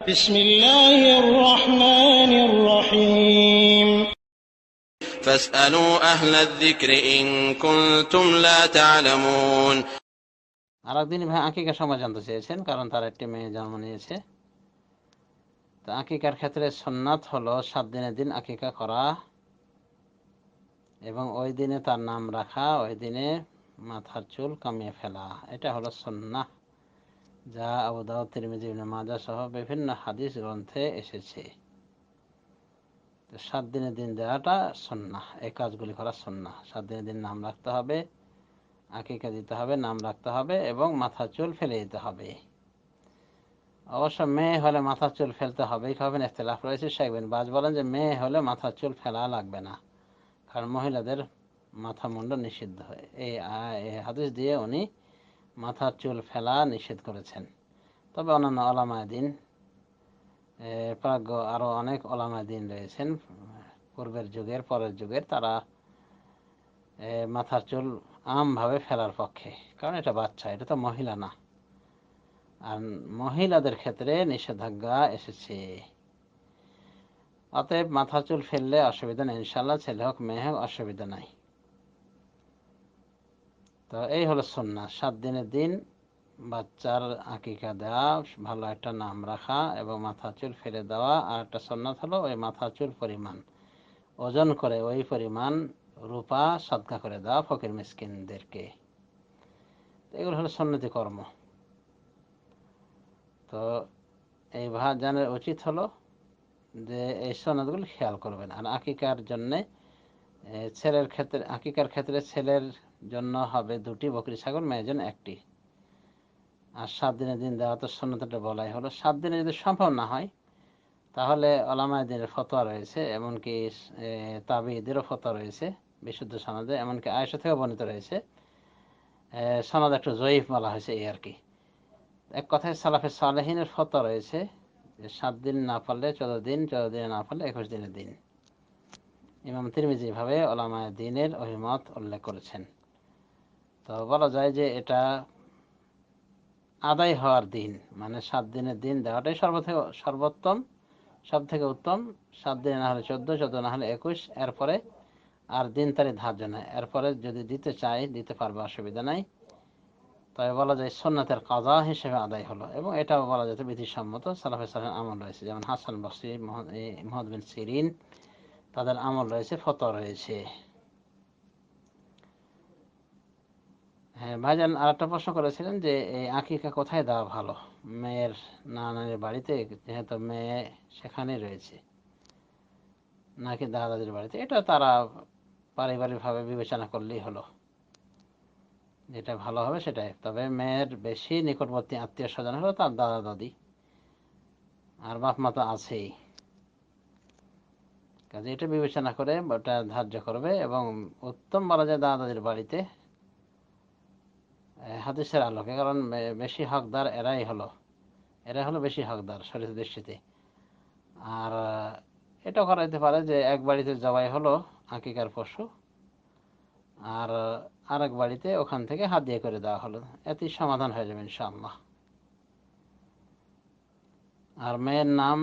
بسم الله الرحمن الرحيم فاسألوا أهل الذكر إن كنتم لا تعلمون আর একদিন ভাই আকিকা সময় জানতে চেয়েছেন কারণ তার একটি মেয়ে জন্ম নিয়েছে তো আকিকার ক্ষেত্রে সন্ন্যাত হলো সাত দিনের দিন আকিকা করা এবং ওই দিনে তার নাম রাখা ওই দিনে মাথার চুল কামিয়ে ফেলা এটা হলো সন্না যা আবু দাউদ, তিরমিজি, ইবনে মাজা সহ বিভিন্ন হাদিস গ্রন্থে এসেছে। সাত দিনের দিন দেওয়াটা সন্না এই কাজগুলি করা সন্না সাত দিনের দিন নাম রাখতে হবে, আকিকা দিতে হবে, নাম রাখতে হবে এবং মাথার চুল ফেলে দিতে হবে। অবশ্য মেয়ে হলে মাথার চুল ফেলতে হবে হবে না ইখতিলাফ রয়েছে শেখবেন বাজ বলেন যে মেয়ে হলে মাথার চুল ফেলা লাগবে না, কারণ মহিলাদের মাথা মুন্ড নিষিদ্ধ হয়। এই হাদিস দিয়ে উনি মাথার চুল ফেলা নিষেধ করেছেন। তবে অন্যান্য অলামায় দিন প্রাজ্ঞ আরও অনেক অলামায় দিন রয়েছেন। পূর্বের যুগের, পরের যুগের তারা মাথার চুল আমভাবে ফেলার পক্ষে। কারণ এটা বাচ্চা, এটা তো মহিলা না। আর মহিলাদের ক্ষেত্রে নিষেধাজ্ঞা এসেছে। অতএব মাথার চুল ফেললে অসুবিধা নেই ইনশাল্লাহ ছেলে হোক, মেয়ে হোক, অসুবিধা নাই। তো এই হলো সন্না সাত দিনের দিন, বাচ্চার আকিকা দেওয়া, ভালো একটা নাম রাখা এবং মাথা চুল ফেলে দেওয়া। আর একটা সন্ন্যাত হলো ওই মাথা চুল পরিমাণ, ওজন করে ওই পরিমাণ রূপা সদকা করে দেওয়া ফকির মিসকিনদেরকে। এগুলো হলো সন্ন্যতি কর্ম। তো এই ভাজানের উচিত হলো যে এই সন্ন্যতগুলো খেয়াল করবেন। আর আকিকার জন্যে ছেলের ক্ষেত্রে, আকিকার ক্ষেত্রে ছেলের জন্য হবে দুটি, বকরি ছাগল, মেয়ের জন্য একটি। আর সাত দিনের দিন দেওয়া তো সন্ন্যতটা বলাই হলো। সাত দিনে যদি সম্ভব না হয়, তাহলে অলামায় দিনের ফতোয়া রয়েছে, এমনকি তাবিদেরও ফতোয়া রয়েছে, বিশুদ্ধ সনদে, এমনকি আয়সা থেকে বর্ণিত রয়েছে। সনদ একটু জয়ীফ বলা হয়েছে এই আর কি। এক কথায় সালাফে সালেহিনের ফতোয়া রয়েছে সাত দিন না পারলে চোদ্দ দিন, চোদ্দ দিনে না পারলে একুশ দিনের দিন। ইমাম তিরমিজি ভাবে ওলামায় দিনের অভিমত উল্লেখ করেছেন। তো বলা যায় যে এটা আদায় হওয়ার দিন মানে সাত দিনের দিন দেওয়াটাই সর্বথেকে সর্বোত্তম সব থেকে উত্তম। সাত দিনে না হলে চোদ্দ চোদ্দ না হলে একুশ, এরপরে আর দিন তারিখ ধার্য নয়। এরপরে যদি দিতে চাই, দিতে পারবে, অসুবিধা নাই। তবে বলা যায় সন্ন্যতের কাজা হিসেবে আদায় হলো এবং এটাও বলা যেত বিধিসম্মত সালাফে সালাম আমল রয়েছে। যেমন হাসান বসরি মোহাম্মদ বিন সিরিন তাদের আমল রয়েছে ফত রয়েছে। হ্যাঁ ভাইজান আর একটা প্রশ্ন করেছিলেন যে, এই আকিকা কোথায় দেওয়া ভালো? মেয়ের নানানের বাড়িতে, যেহেতু মেয়ে সেখানে রয়েছে, নাকি দাদাদের বাড়িতে? এটা তারা পারিবারিকভাবে বিবেচনা করলেই হলো। যেটা ভালো হবে সেটাই। তবে মেয়ের বেশি নিকটবর্তী আত্মীয় স্বজন হলো তার দাদা দাদি আর বাপ মা তো আছেই। কাজে এটা বিবেচনা করে ওটা ধার্য করবে এবং উত্তম বলা যায় দাদা দাদির বাড়িতে হাদিসের আলোকে। কারণ বেশি হকদার এরাই হলো। এরাই হলো বেশি হকদার শরীর দৃষ্টিতে। আর এটা করা যেতে পারে যে এক বাড়িতে জবাই হলো আকিকার পশু, আর আরেক বাড়িতে ওখান থেকে হাত দিয়ে করে দেওয়া হলো। এতেই সমাধান হয়ে যাবে ইনশাআল্লাহ। আর মেয়ের নাম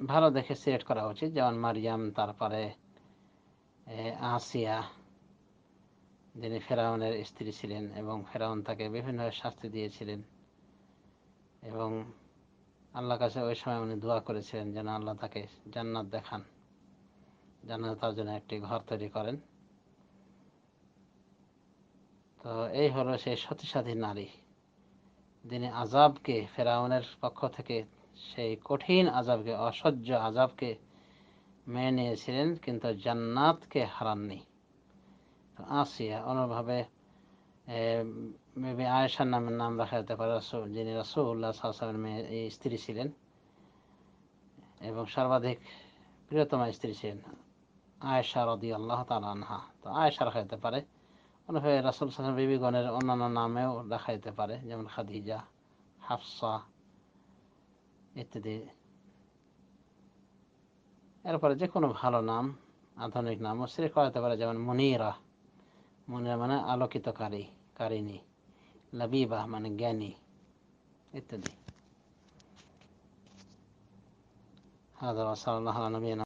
ভালো দেখে সিলেক্ট করা উচিত। যেমন মারিয়াম, তারপরে আসিয়া, যিনি ফেরাউনের স্ত্রী ছিলেন এবং ফেরাউন তাকে বিভিন্নভাবে শাস্তি দিয়েছিলেন এবং আল্লাহ কাছে ওই সময় উনি দোয়া করেছিলেন যেন আল্লাহ তাকে জান্নাত দেখান, জান্নাত তার জন্য একটি ঘর তৈরি করেন। তো এই হলো সেই সতীসাধী নারী। যিনি আজাবকে ফেরাউনের পক্ষ থেকে সেই কঠিন আজাবকে অসহ্য আজাবকে মেনে নিয়েছিলেন কিন্তু জান্নাতকে হারাননি। আসিয়া অন্যভাবে মেবি আয়েশার নামের নাম রাখা যেতে পারে যিনি রসুল্লাহ সাল্লামের মেয়ে স্ত্রী ছিলেন, এবং সর্বাধিক প্রিয়তমা স্ত্রী ছিলেন আয়েশা রদি আল্লাহ আনহা। তো আয়েশা রাখা যেতে পারে, অন্যভাবে রাসুল সাল্লাম বিবিগণের অন্যান্য নামেও রাখা যেতে পারে, যেমন খাদিজা, হাফসা ইত্যাদি এরপরে যে কোনো ভালো নাম, আধুনিক নামও শ্রেয় করাতে পারে, যেমন মনিরা। মনিরা মানে আলোকিতকারী কারিনী লাবিবা মানে জ্ঞানী ইত্যাদি হাজার وصلى নবীন